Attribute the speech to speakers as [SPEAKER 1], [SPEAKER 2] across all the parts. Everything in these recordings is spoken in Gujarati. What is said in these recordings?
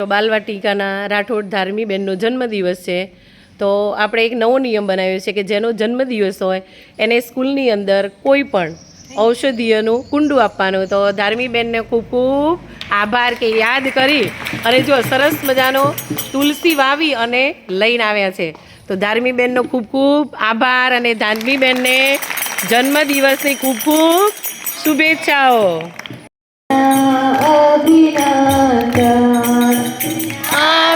[SPEAKER 1] તો બાલવાટિકાના રાઠોડ ધાર્મીબેનનો જન્મદિવસ છે. તો આપણે એક નવો નિયમ બનાવ્યો છે કે જેનો જન્મદિવસ હોય, એને સ્કૂલની અંદર કોઈ પણ ઔષધીયનું કુંડું આપવાનું. તો ધાર્મીબેનને ખૂબ ખૂબ આભાર કે યાદ કરી અને જો સરસ મજાનો તુલસી વાવી અને લઈને આવ્યા છે. તો ધાર્મીબેનનો ખૂબ ખૂબ આભાર અને ધાર્મી બહેનને જન્મદિવસની ખૂબ ખૂબ શુભેચ્છાઓ.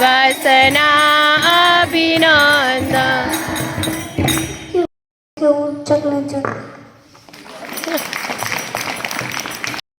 [SPEAKER 1] દિવસના અભિનંદન
[SPEAKER 2] ચકલા ચક